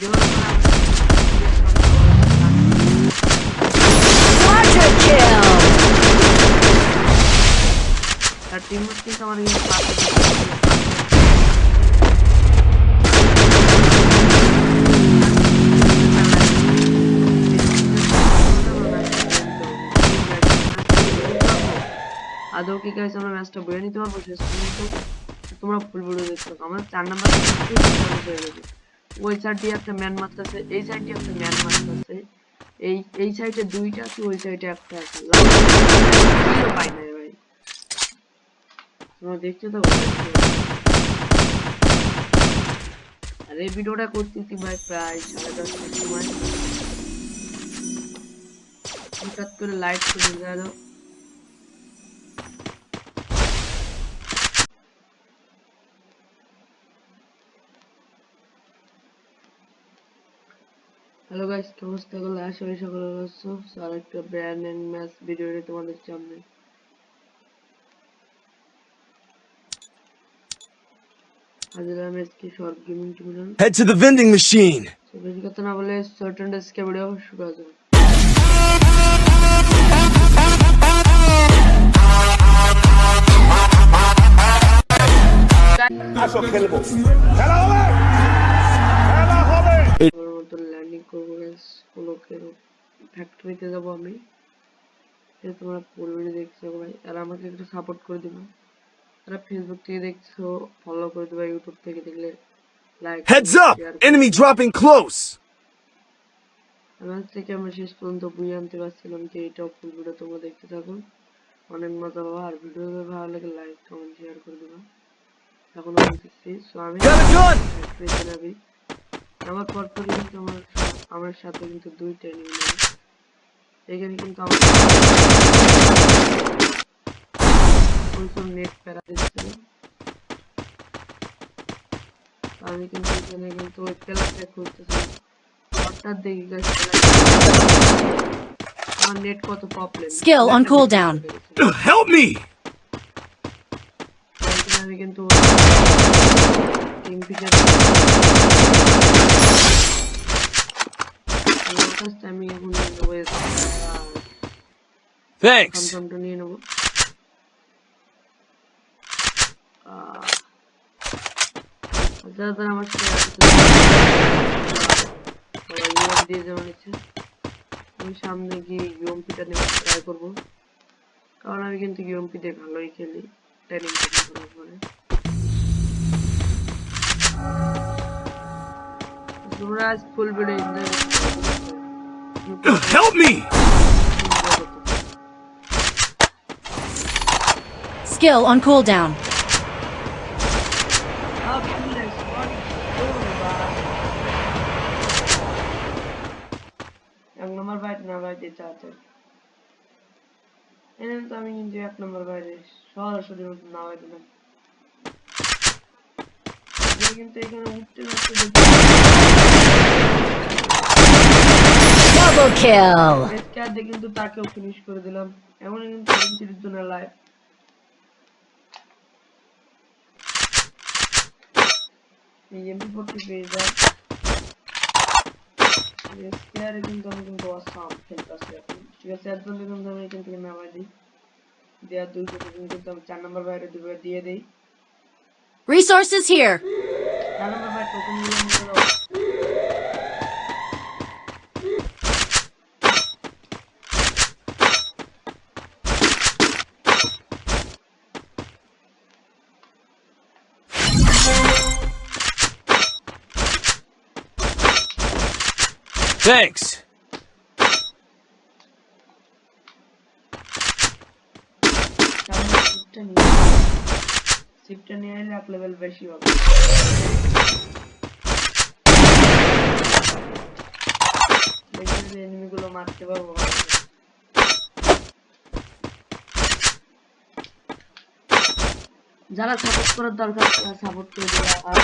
Quadra kill! তার teammate কিন্তু আমার কিন্তু পাশে আদৌ কি গাইস আমরা ম্যাচটা বয়ে নিতে পারব শেষ পর্যন্ত তোমরা ফুল ভিডিও থাকো আমার চার নাম্বার হয়ে গেছে ওই সাইডে একটা ম্যান মারতেছে এই সাইডে একটা ম্যান মারতেছে। এই এই সাইডে দুইটা আছে, ওই সাইডে একটা আছে। লাস্ট পাই না ভাই। তোমরা দেখতে তো? আর এই ভিডিওটা করতেছি ভাই প্রায় সাড়ে দশটার সময়। হঠাৎ করে লাইট চলে গেল। হ্যালো গাইস কি অবস্থা করলে আশা করি সকলে ভালো আছো। আর একটা ব্র্যান্ড এন্ড ম্যাচ ভিডিও তোমাদের সামনে। Head to the vending machine. তো বেশি কথা না বলে শর্ট এন্ড আজকে ভিডিও শুরু করা যাবে ওর কোলোকের ফ্যাক্টরিতে যাব আমি। এটা তোমরা পরিবারে দেখছ ভাই আর আমাকে একটু সাপোর্ট করে দিবে। যারা ফেসবুক থেকে দেখছ ফলো করে দেবে ইউটিউব থেকে দেখলে like Heads up! Enemy dropping close. আমার থেকে আমরা শেষ পর্যন্ত বুঝে আনতে পারছিলাম যে এটাও ফুল ভিডিও তোমরা দেখতে থাকো। অনেক মজা পাবো। আর ভিডিও ভালো লাগে লাইক কমেন্ট শেয়ার করে দেবো। এখন আমি দিচ্ছি সো আমি আমার পরপরই কিন্তু আমার আমার সাথে কিন্তু দুইটা এনিমি নেই এখানে কিন্তু আমার প্রচুর নেট প্যারা দিচ্ছিল আমি কিন্তু এখানে কিন্তু ওই প্লেয়ারটা খুঁজতেছি। হঠাৎ দেখি guys আমার নেট কত problem Skill on cooldown. Help me! আমি কিন্তু কিংফিশার আমি এখন নিয়ে. নিয়ে দিয়ে আমি সামনে গিয়ে নেওয়ার ট্রাই করব কারণ আমি কিন্তু ইউএমপি ভালোই খেলি ট্রেনিং তোমরা আজ full video enjoy Help me! Skill on cooldown. এক নম্বর বাইট না বাইট দিতে আছে এনে তো আমি কিন্তু এক নম্বর বাইরে সরাসরি না বাইট না যে কিন্তু এখানে উঠতে যাচ্ছে Double kill! দেখতে কিন্তু তাকেও ফিনিশ করে দিলাম। এমন কিন্তু সেঞ্চুরির জন্য লাইভ এই এমপি ফোরটি পেয়ে যায়। স্কেয়ারে কিন্তু আমি কিন্তু অসাম খেলতেছি এখন। ঠিক আছে একজন কিন্তু আমি এখান থেকে নামাই দিই দেওয়ার দুই দুটো কিন্তু আমি চার নম্বর বাইরে দুবার দিয়ে দিই। Resources here! চার নম্বর বাইরে টোকেন Thanks. যারা সাপোর্ট করার দরকার সাপোর্ট করে দেবে আর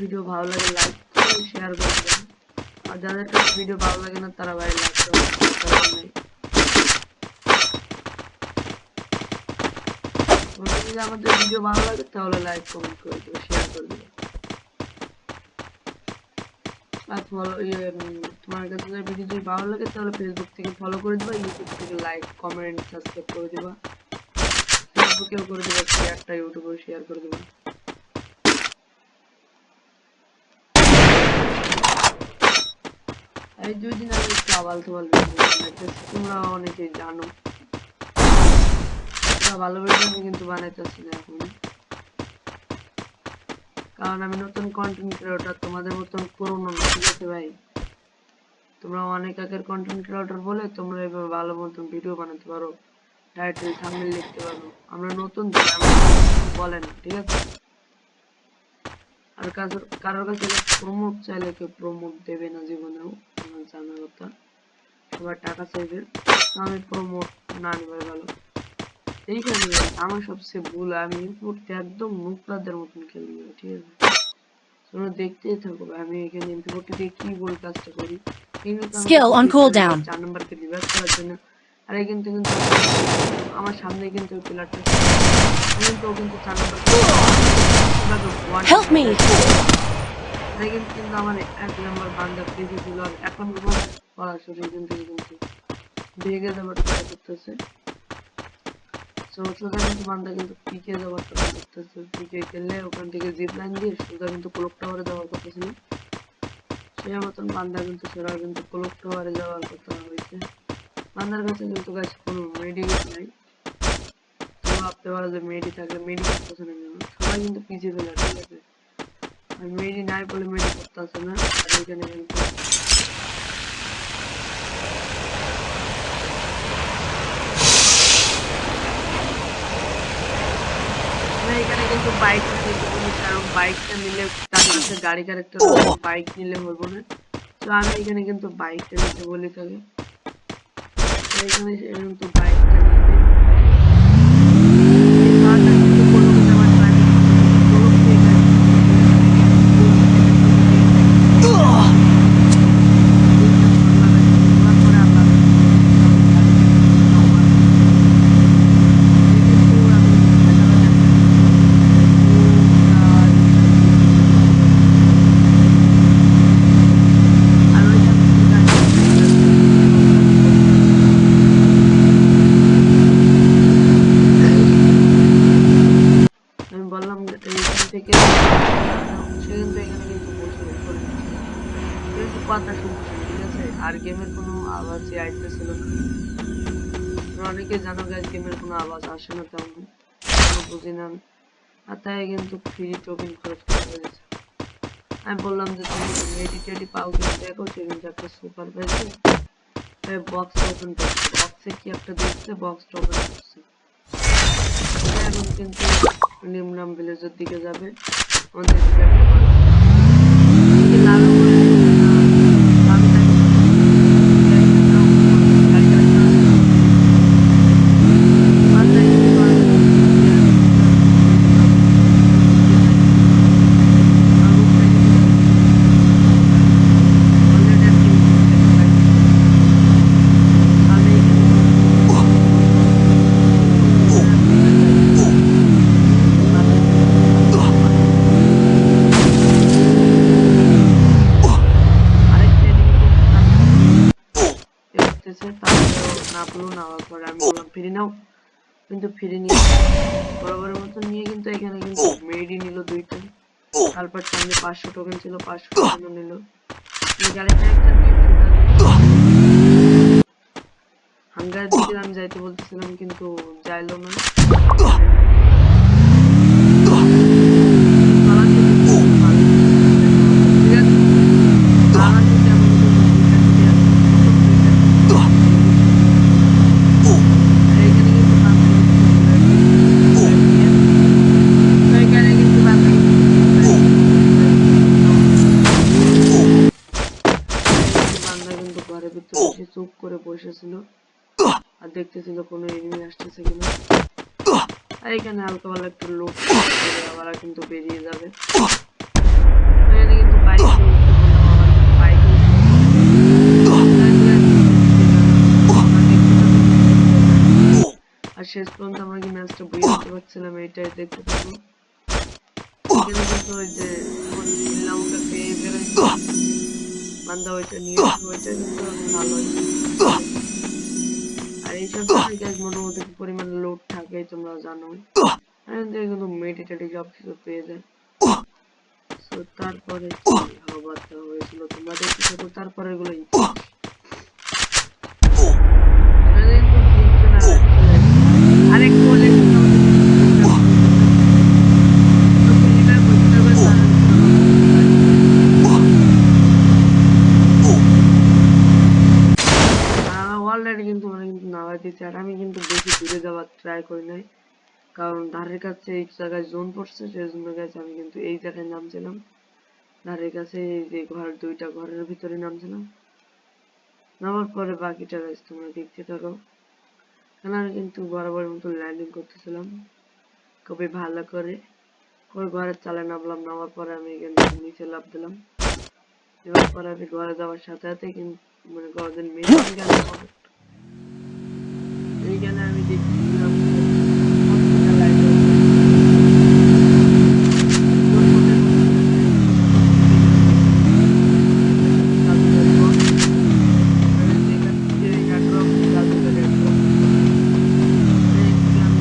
ভিডিও ভালো লাগে লাইক করে শেয়ার করে দেবেন আর যাদের কাছে ভিডিও ভালো লাগে না, তারা করবে দরকার নেই যদি আমাদের ভিডিও ভালো লাগে, তাহলে লাইক কমেন্ট করে দেবে শেয়ার করে দেবে আর ফলো ইয়ে তোমার কাছে ভিডিও যদি ভালো লাগে, তাহলে ফেসবুক থেকে ফলো করে দিবা ইউটিউব থেকে লাইক কমেন্ট সাবস্ক্রাইব করে দিবা। ফেসবুকেও করে দিবা শেয়ারটা ইউটিউবেও শেয়ার করে দিবা। এই দুই দিন আগে একটু আবাল বানাইতেছি তোমরা অনেকেই জানো। ভালো ভিডিও আমি কিন্তু বানাইতেছি না এখন। কারণ আমি নতুন কন্টেন্ট ক্রিয়েটর তোমাদের মতন পুরনো না, ঠিক আছে ভাই? তোমরা অনেক আগের কন্টেন্ট ক্রিয়েটর বলে তোমরা এভাবে ভালো মতন ভিডিও বানাতে পারো। টাইটেল থাম্বনেল লিখতে পারো। আমরা নতুন বলে না, ঠিক আছে? আর কারোর কাছে প্রমোট চাইলে কেউ প্রমোট দেবে না জীবনেও। সবার টাকা চাইবে। আমি প্রমোট না নেবার ভালো। এইখানে আমার সবচেয়ে ভুল আমি ইনপুটটা একদম মুখলাদের মতন খেলি ঠিক আছে? তোমরা দেখতেই থাকো আমি এখানে ইনপুটটা দিয়ে কি বল কাজটা করি। Skill on চার নাম্বারকে রিভার্স করার জন্য। আর কিন্তু কিন্তু আমার সামনে কিন্তু ওই পিলারটা কিন্তু ও কিন্তু চার নাম্বার Help me! আরে কিন্তু কিন্তু আমার এক নাম্বার বান্দা পেজে ছিল। আর এখন কোনো সরাসরি এখান থেকে কিন্তু ভেগে যাবার ট্রাই করতেছে। সোজা কিন্তু বান্দা কিন্তু পিকে যাওয়ার ট্রাই করতেছে। পিকে গেলে ওখান থেকে জিপ লাইন দিয়ে সোজা কিন্তু ক্লক টাওয়ারে যাওয়ার কথা ছিল। সেই মতন বান্দা কিন্তু সেরা কিন্তু ক্লক টাওয়ারে যাওয়ার কথা হয়েছে। বান্দার কাছে কিন্তু গাছ কোনো মেডিকেট নাই। তো ভাবতে পারো যে মেডি থাকলে মেডি করতেছে না সবাই কিন্তু পিছিয়ে ফেলে, ঠিক আছে? মেডি নাই বলে মেডি করতেছে না, আর এখানে কিন্তু বাইক নিতে বলি কারণ বাইকটা নিলে তার কাছে গাড়ি ক্যারেক্টার বাইক নিলে হইব না। তো আমি এখানে কিন্তু বাইকটা নিতে বলি তাকে এখানে কিন্তু বাইকটা নিবে এই কারটা কিন্তু কোনো কিছু আমার try করতে হবে। কোনো ঠিক আছে। আমি বললাম যে এইখান থেকে সে কিন্তু এখানে কিন্তু বসে করে কিন্তু কথা শুনছে ঠিক আছে আর গেমের কোনো আওয়াজই আইতেছিল না তোমরা অনেকে জানো গাইজ গেমের কোনো আওয়াজ আসে না তেমন। বুঝি না। আর তাই কিন্তু ফ্রি টোকেন খরচ করে ফেলেছে আমি বললাম যে, তুমি মেডি টেডি পাও কিনা দেখো সে কিন্তু একটা সুপার পেয়েছে বক্স ওপেন করছে। বক্সে কি একটা দেখছে? বক্সটা ওপেন করছে। এখন কিন্তু নিমরাম ভিলেজের দিকে যাবে। আমাদের পাঁচশো টোকেন ছিল পাঁচশো টোকেন নিল। হাঙ্গার দিকে আমি যাইতে বলতেছিলাম কিন্তু যাইলো না তালা দিয়ে দিচ্ছে, ভালো। ঠিক আছে? তালা দিয়ে তেমন কিছু দুইটা দিকে আছে, দুইটা। আর এইখানে কিন্তু বান্দা কিন্তু নিয়ে, তো এইখানে কিন্তু বান্দা বান্দা কিন্তু ঘরের ভিতরে এসে চুপ করে বসেছিল আর দেখতেছিল এখানে। হালকা ভালো একটু লোক আবার কিন্তু বেরিয়ে যাবে। এখানে কিন্তু আর শেষ পর্যন্ত আমরা কি ম্যাচটা করতে পারছিলাম, এইটাই দেখতে পাবো। এখানে পেয়ে বেরোয় বান্দা ওইটা নিয়ে ওইটা কিন্তু ভালো। এইসব মোটামুটি পরিমাণ লোড থাকে তোমরা জানো কিন্তু মেডিটেডি সব কিছু পেয়ে যায়। তো তারপরে হয়েছিল? তোমরা দেখতে থাকো তারপরে এগুলো আরেক বলে অলরেডি কিন্তু মানে কিন্তু নামাই দিচ্ছে আর আমি কিন্তু বেশি দূরে যাওয়ার ট্রাই করি নাই। কারণ ধারের কাছে এই জায়গায় জোন পড়ছে সেই জন্য গেছে আমি কিন্তু এই জায়গায় নামছিলাম। ধারের কাছে এই যে ঘর, দুইটা ঘরের ভিতরে নামছিলাম। নামার পরে বাকিটা গাছ তোমরা দেখতে থাকো। কারণ আমি কিন্তু বরাবর মতো ল্যান্ডিং করতেছিলাম। খুবই ভালো করে। ওই ঘরের চালে নামলাম, নামার পরে আমি এখান থেকে নিচে লাভ দিলাম। এবার পরে আমি ঘরে যাওয়ার সাথে সাথে কিন্তু মানে গর্জন মেশিন গান এইখানে আমি দেখছিলাম hospital light আছে। জাদুঘর ঘর। আর যেখান থেকে airdrop, জাদুঘর airdrop। এই আমি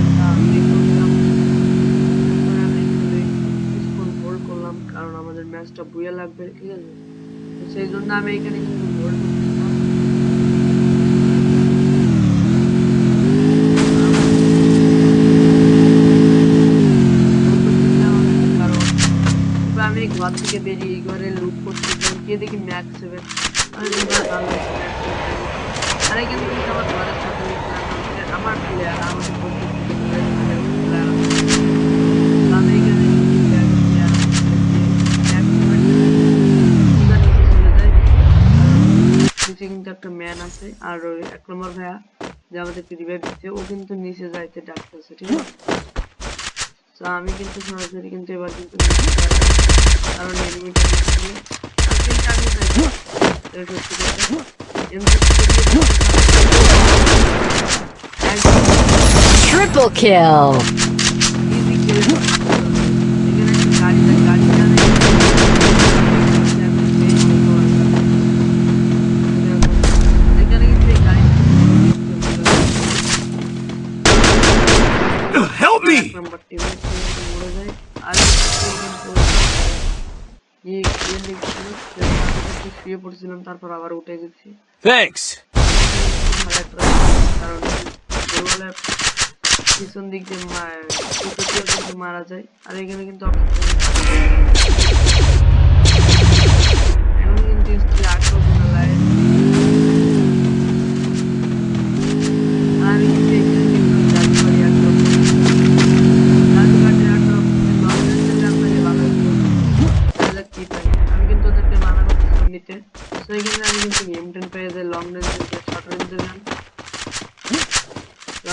একটা ইয়ে করলাম। তারপরে আমি এখানে কিছুক্ষণ hold করলাম কারণ আমাদের ম্যাচটা বুয়া লাগবে ঠিক আছে তো জন্য আমি ঘর থেকে বেরিয়ে ঘরে লুট করতেছিলাম কে দেখি ম্যাক্স সেভেন। আর এখানে আমার ঘরের আমার প্লেয়ার আমাদের বন্ধু প্লেয়ার আমি এখানে player player Max seven সোজা নিচে চলে যায় নিচে কিন্তু একটা ম্যান আছে আর ওই এক নম্বর ভাইয়া যে আমাদের রিভাইভ দিচ্ছে ও কিন্তু নিচে যাইতে ডাকতেছে ঠিক আছে তো আমি কিন্তু সরাসরি কিন্তু এবার কিন্তু। কারণ এনিমিটা আমি যাই সত্যি কথা Triple kill. তারপর আবার উঠে গেছি। থ্যাঙ্কস কারণ পিছন দিক দিয়ে কিন্তু মারা যায় আর এখানে কিন্তু এখন কিন্তু স্ত্রী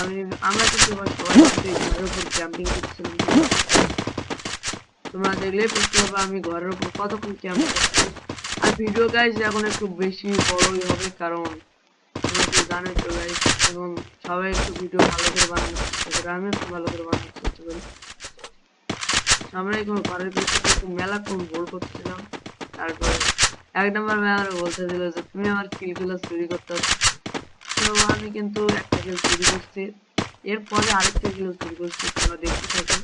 আমি আমরা কিন্তু ঘরের উপর ক্যাম্পিং করছিলাম তোমরা দেখলে বুঝতে পারবে আমি ঘরের উপর কতক্ষণ ক্যাম্প করছি। আর ভিডিও গাইজ এখন একটু বেশি বড়ই হবে কারণ তোমরা তো জানোই তো গাইজ এখন সবাই একটু ভিডিও ভালো করে বানানোর চেষ্টা করে একটু ভালো করে বানানোর চেষ্টা করি। আমরা এখন ঘরের ভিতরে একটু মেলা মেলাক্ষণ ভোর করছিলাম। তারপরে এক নম্বর ম্যাম বলতে দিল যে, তুমি আমার কিলগুলো চুরি করতে তো আমি কিন্তু একটা কিল চুরি করছি। এরপরে আরেকটা কিল চুরি করছি, তোমরা দেখতে থাকো।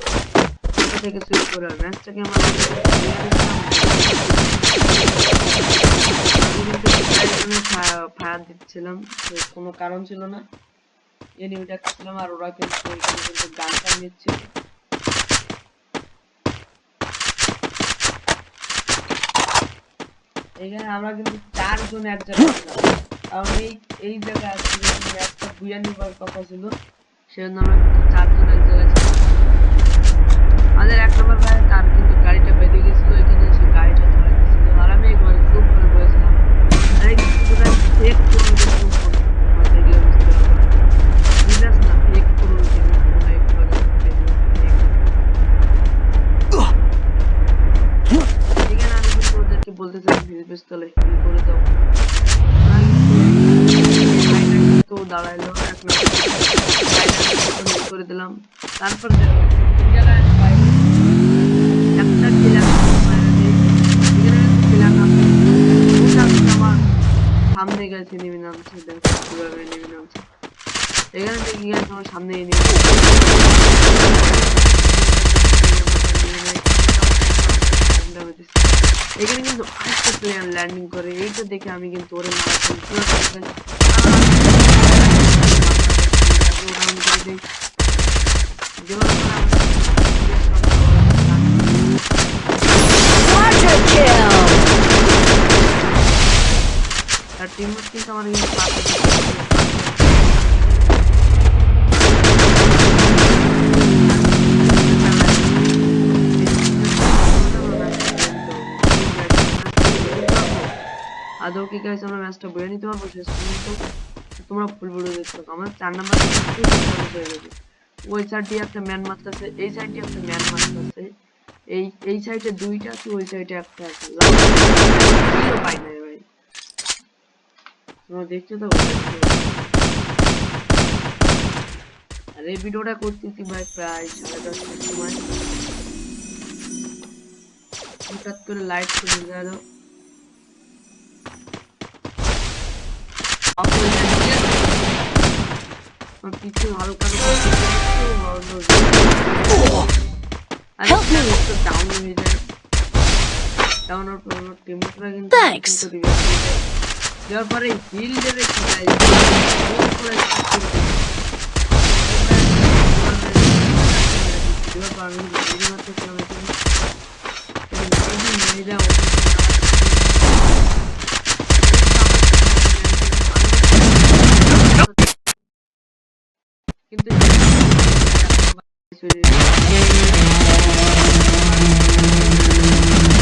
কোথা থেকে চুরি করে ম্যাচটাকে আমার ফায়ার দিচ্ছিলাম তো কোনো কারণ ছিল না। এনিমিটা কাটলাম আর ওরা কিন্তু এখানে কিন্তু গানটা নিচ্ছিল এখানে আমরা কিন্তু চারজন এক জায়গায় কারণ এই এই জায়গায় আসছিলাম একটা বুয়া নিবার কথা ছিল, সেজন্য আমরা চারজন এক জায়গায় সামনে এনিমি এখানে কিন্তু আরেকটা প্লেয়ার ল্যান্ডিং করে এইটা দেখে আমি কিন্তু ওরে টিমমেট কিন্তু আমার কিন্তু পাশে ছিল। আদৌ কি গাইস আমরা ম্যাচটা বয়ে নিতে পারব, শেষ পর্যন্ত। তোমরা ফুল ভিডিও থাকো আমার চার নাম্বার হয়ে গেছে। ওই সাইড দিয়ে একটা ম্যান মারতেছে, এই সাইড দিয়ে একটা ম্যান মারতেছে। এই এই সাইডে দুইটা আছে, ওই সাইডে একটা আছে। কিলো পাই নাই ভাই। তোমরা দেখছ তো? আর এই ভিডিওটা করতেছি ভাই, প্রায় সাড়ে দশটার সময়। হঠাৎ করে লাইট চলে গেল। Off হয়ে যায়, ঠিক কিন্তু Thanks.